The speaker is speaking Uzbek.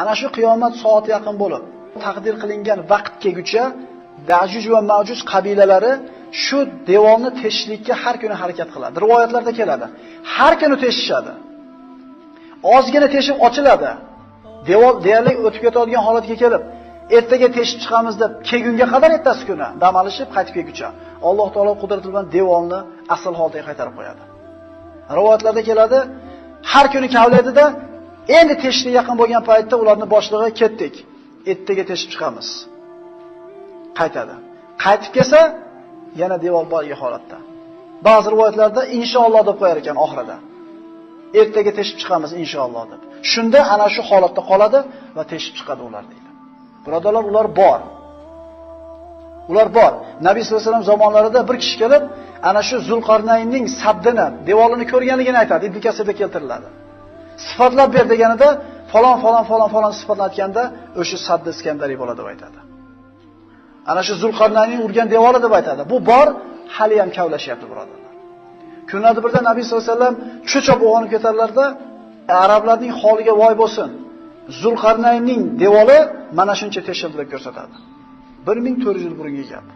Ana shu qiyomat soati yaqin bo'lib, taqdir qilingan vaqt kelguncha Dajuj va Majuj qabilalari shu devorni teshishlikka har kuni harakat qiladi. Rivoyatlarda keladi. Har kuni teshishadi. Ozgina teshib ochiladi. Devor deyarli o'tib ketadigan holatga kelib, ertaga teshib chiqamiz deb kelgunga qadar ertasi kuni dam olishib qaytib kelguncha Alloh taolo qudrati bilan devorni asl holatiga qaytarib qo'yadi. Rivoyatlarda keladi, har kuni kavlaydida endi teshikka yaqin bo'lgan paytda ularning boshlig'i ketdik. Ertaga teshib chiqamiz. Qaytadi. Qaytib kelsa, yana devor borgi holatda. Ba'zi rivoyatlarda inshaalloh deb qo'yar ekan oxirida. Ertaga teshib chiqamiz inshaalloh deb. Shunda ana shu holatda qoladi va teshib chiqadi ular deydi. Birodarlar, ular bor. Ular bor. Nabiy sollallohu alayhi vasallam zamonlarida bir kishi kelib, ana shu Zulqarnaynning sabdini, devorini ko'rganligini aytadi. Ibn Kasirda keltiriladi. Sifatlab ber deganida falon falon falon falon sifatlatganda o'sha sadda Iskandariy bo'ladi deb aytadi. Ana shu Zulqarnaynning urgan devori deb aytadi. Bu bor, hali ham kavlashyapti birodarlar. Kunlarda birda Nabiy sollallohu alayhi vasallam cho'chib uyg'onib ketadilarda, arablarning holiga voy bo'lsin. Zulqarnaynning devori mana shuncha teshildi deb ko'rsatadi. 1400 yil burungi gap.